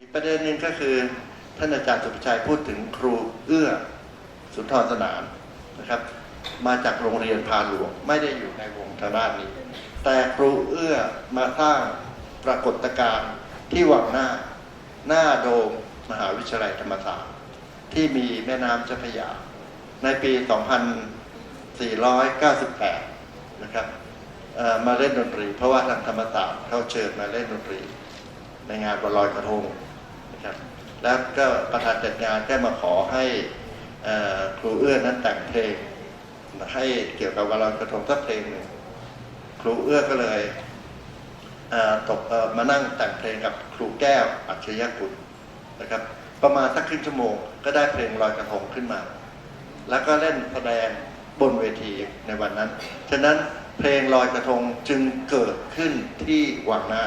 อีกประเด็นหนึ่งก็คือท่านอาจารย์สุภชัยพูดถึงครูเอื้อสุนทรสนานนะครับ มาจากโรงเรียนพาหลวงไม่ได้อยู่ในวงทางด้านนี้ แต่ครูเอื้อมาสร้างปรากฏการณ์ที่วังหน้าหน้าโดมมหาวิทยาลัยธรรมศาสตร์ที่มีแม่น้ำเจ้าพระยา ในปี 2498 นะครับมาเล่นดนตรี เพราะว่าทางธรรมศาสตร์เขาเชิญมาเล่นดนตรี ในงานวันลอยกระทง นะครับ แล้วก็ประธานจัดงานได้มาขอให้ครูเอื้อนั้นแต่งเพลงให้เกี่ยวกับวันลอยกระทงสักเพลงหนึ่งครูเอื้อก็เลยเตกมานั่งแต่งเพลงกับครูแก้วอัจฉริยกุลนะครับ ประมาณสักครึ่งชั่วโมงก็ได้เพลงลอยกระทงขึ้นมา แล้วก็เล่นแสดงบนเวทีในวันนั้น ฉะนั้นเพลงลอยกระทงจึงเกิดขึ้นที่วังหน้า